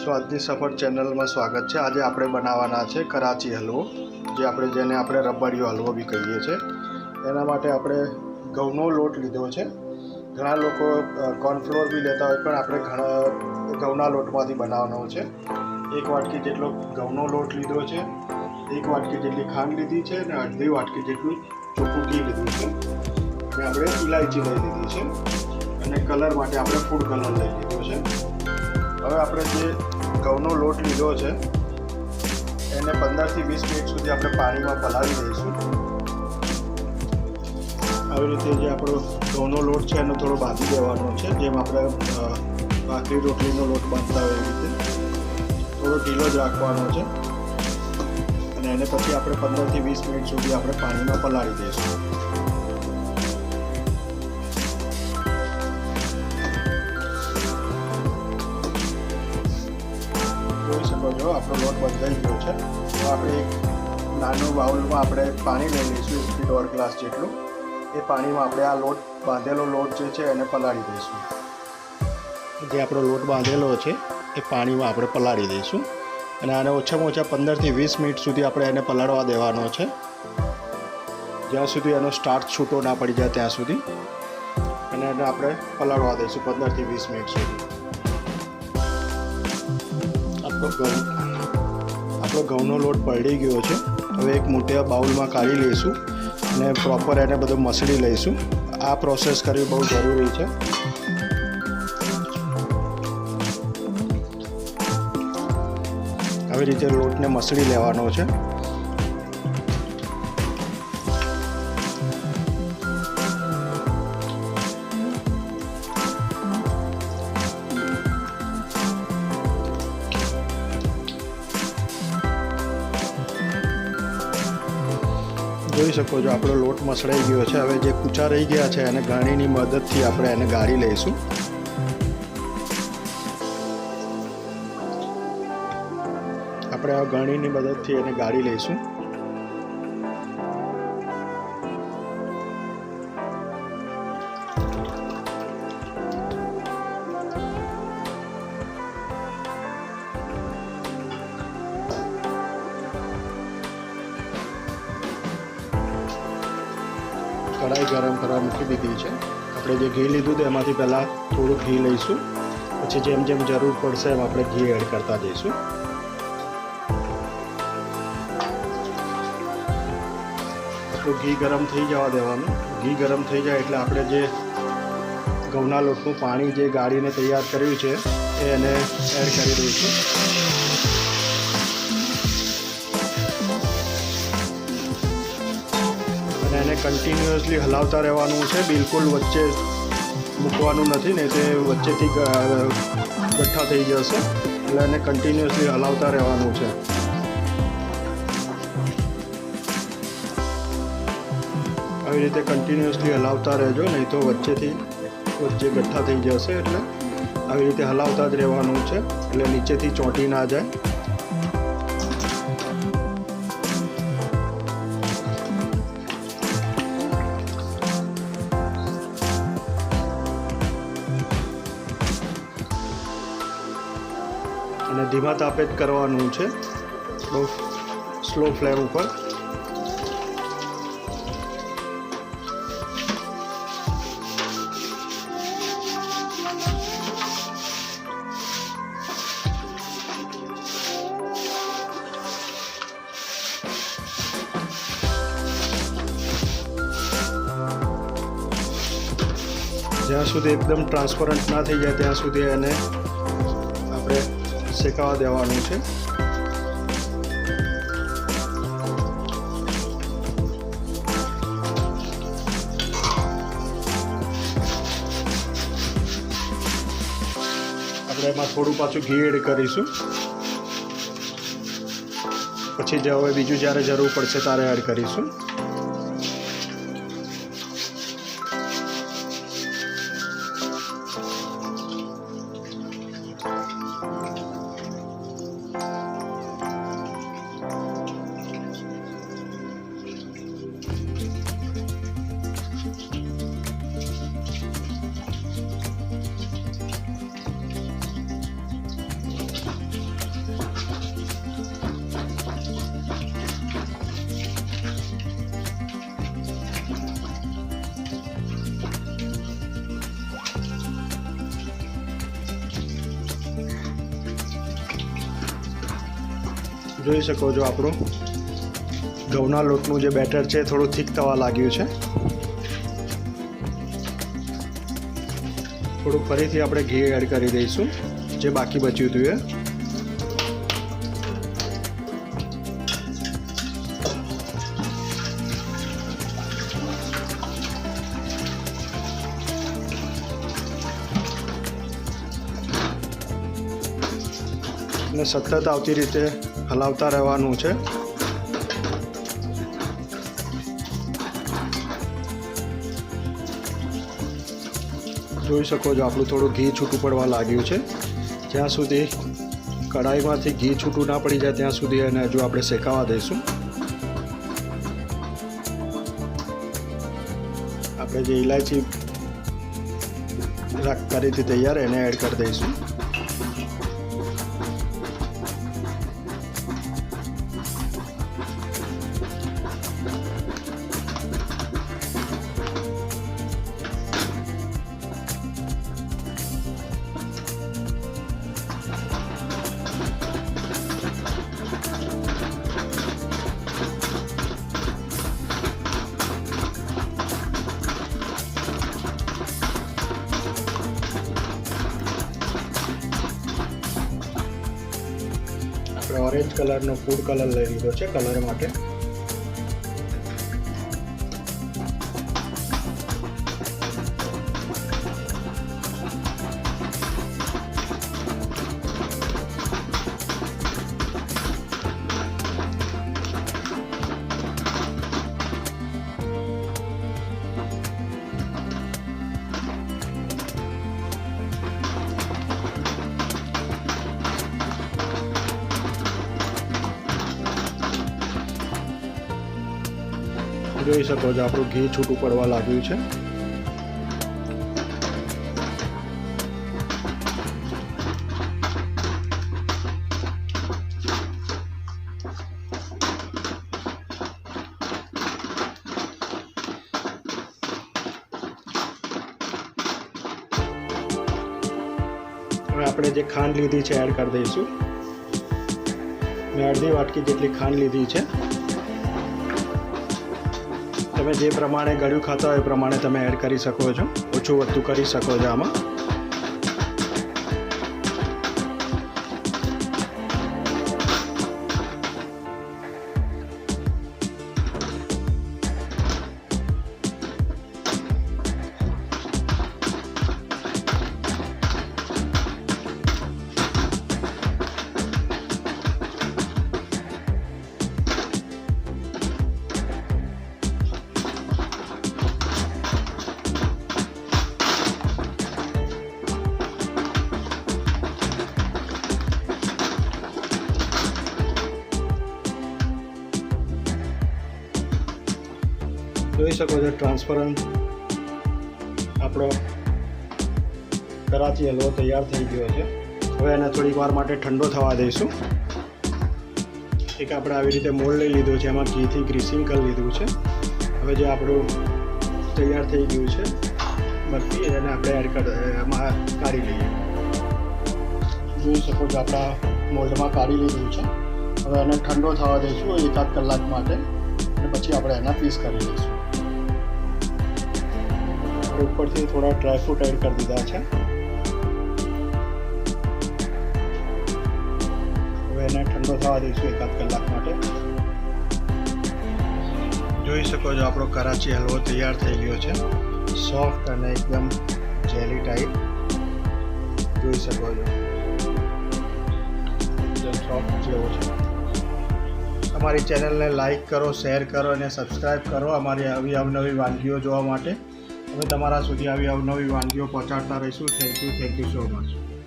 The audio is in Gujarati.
સ્વાદની સફર ચેનલમાં સ્વાગત છે. આજે આપણે બનાવવાના છે કરાચી હલવો, જે આપણે જેને આપણે રબાડીયો હલવો બી કહીએ છીએ એના માટે આપણે ઘઉંનો લોટ લીધો છે. ઘણા લોકો કોર્નફ્લોર બી લેતા હોય, પણ આપણે ઘણા ઘઉંના લોટમાંથી બનાવવાનો છે. એક વાટકી જેટલો ઘઉંનો લોટ લીધો છે, એક વાટકી જેટલી ખાંડ લીધી છે અને અડધી વાટકી જેટલું ચોખ્ખું ઘી લીધું છે. અને આપણે ઇલાયચી લઈ લીધી છે અને કલર માટે આપણે ફૂડ કલર લઈ લીધો છે. હવે આપણે જે ઘઉંનો લોટ લીધો છે, એને પંદરથી વીસ મિનિટ સુધી આપણે પાણીમાં પલાળી દઈશું. આવી રીતે જે આપણો ઘઉંનો લોટ છે, એનો થોડો બાંધી દેવાનો છે, જેમ આપણે ભાખરી રોટલીનો લોટ બાંધતા હોય એવી રીતે. થોડો ઢીલો જ રાખવાનો છે. અને એને પછી આપણે પંદરથી વીસ મિનિટ સુધી આપણે પાણીમાં પલાળી દઈશું. જોઈ આપણો લોટ બંધાઈ ગયો છે. તો આપણે એક નાનું બાઉલમાં આપણે પાણી લઈ લઈશું એકથી દોઢ ગ્લાસ જેટલું. એ પાણીમાં આપણે આ લોટ, બાંધેલો લોટ જે છે એને પલાળી દઈશું. જે આપણો લોટ બાંધેલો છે, એ પાણીમાં આપણે પલાળી દઈશું. અને આને ઓછામાં ઓછા પંદરથી વીસ મિનિટ સુધી આપણે એને પલાળવા દેવાનો છે. જ્યાં સુધી એનો સ્ટાર્ચ છૂટો ના પડી જાય ત્યાં સુધી. અને એને આપણે પલાળવા દઈશું પંદરથી વીસ મિનિટ સુધી. આપણો ઘઉં આપણો ઘઉંનો લોટ પલળી ગયો છે. હવે એક મોટા બાઉલમાં કાઢી લઈશું અને પ્રોપર એને બધું મસળી લઈશું. આ પ્રોસેસ કરવી બહુ જરૂરી છે. આવી રીતે લોટને મસળી લેવાનો છે. જોઈ શકો છો, આપણો લોટ મસળાઈ ગયો છે. હવે જે કૂચા રહી ગયા છે, એને ગાણીની મદદથી આપણે એને ગાળી લઈશું. આપણે આ ગાણીની મદદથી એને ગાળી લઈશું. કઢાઈ ગરમ કરવા મૂકી દીધી છે. આપણે જે ઘી લીધું હતું એમાંથી પહેલાં થોડું ઘી લઈશું. પછી જેમ જેમ જરૂર પડશે એમ આપણે ઘી એડ કરતા જઈશું. તો ઘી ગરમ થઈ જવા દેવાનું. ઘી ગરમ થઈ જાય એટલે આપણે જે ઘઉંના લોટનું પાણી જે ગાળીને તૈયાર કર્યું છે એને એડ કરી દઈશું. અને એને કન્ટિન્યુઅસલી હલાવતા રહેવાનું છે. બિલકુલ વચ્ચે મૂકવાનું નથી ને તે વચ્ચેથી ગઠ્ઠા થઈ જશે. એટલે એને કન્ટિન્યુઅસલી હલાવતા રહેવાનું છે. આવી રીતે કન્ટિન્યુઅસલી હલાવતા રહેજો, નહીં તો વચ્ચેથી વચ્ચે ગઠ્ઠા થઈ જશે. એટલે આવી રીતે હલાવતા જ રહેવાનું છે. એટલે નીચેથી ચોંટી ના જાય. અને ધીમા તાપે જ કરવાનું છે. બહુ સ્લો ફ્લેમ ઉપર. જ્યાં સુધી એકદમ ટ્રાન્સપરન્ટ ના થઈ જાય, ત્યાં સુધી એને શેકાવા દેવાનું છે. આપણે એમાં થોડું પાછું ઘી એડ કરીશું. પછી જે હવે બીજું જ્યારે જરૂર પડશે ત્યારે એડ કરીશું. જોઈ શકો છો આપણું. ઘઉંના લોટનું જે બેટર છે, થોડું થીક થવા લાગ્યું છે. થોડુંક ફરીથી આપણે ઘી એડ કરી દઈશું, જે બાકી બચ્યું હતું એ. અને સતત આવતી રીતે હલાવતા રહેવાનું છે. જોઈ શકો છો, આપણું થોડું ઘી છૂટું પડવા લાગ્યું છે. જ્યાં સુધી કઢાઈમાંથી ઘી છૂટું ના પડી જાય, ત્યાં સુધી એને હજુ આપણે શેકાવા દઈશું. આપણે જે ઇલાયચી કરી તૈયાર, એને એડ કરી દઈશું. ઓરેન્જ કલરનો ફૂડ કલર લઈ લીધો છે કલર માટે. જોઈ શકો છો આપણું ઘી છૂટું પડવા લાગ્યું છે. હવે આપણે જે ખાંડ લીધી છે એડ કરી દઈશું. મેં અડધી વાટકી જેટલી ખાંડ લીધી છે. તમે જે પ્રમાણે ગળ્યું ખાતા હોય એ પ્રમાણે તમે એડ કરી શકો છો. ઓછું વધતું કરી શકો છો આમાં. શકો છો ટ્રાન્સપરન્ટ આપણો કરાચી હલવો તૈયાર થઈ ગયો છે. હવે એને થોડીક વાર માટે ઠંડો થવા દઈશું. એક આપણે આવી રીતે મોલ લઈ લીધું છે, એમાં ઘીથી ગ્રીસિંગ કરી લીધું છે. હવે જે આપણું તૈયાર થઈ ગયું છે, બરફી, એને આપણે એડ એમાં કાઢી લઈએ. જોઈ શકો છો, આપણા મોલ્ડમાં કાઢી લીધું છે. હવે એને ઠંડો થવા દઈશું એકાદ કલાક માટે. અને પછી આપણે એના પીસ કરી લઈશું. ઉપરથી થોડા ડ્રાયફ્રૂટ એડ કરી દીધા છે. હવે એને ઠંડો થવા દઈશું એકાદ કલાક માટે. જોઈ શકો છો આપણો કરાચી હલવો તૈયાર થઈ ગયો છે. સોફ્ટ અને એકદમ જેલી ટાઈપ જોઈ શકો છો. એકદમ સોફ્ટ જેવો છે. અમારી ચેનલને લાઈક કરો શેર કરો અને સબસ્ક્રાઈબ કરો અમારી આવી અવનવી વાનગીઓ જોવા માટે. અમે તમારા સુધી આવી અવનવી વાનગીઓ પહોંચાડતા રહીશું. Thank you thank you so much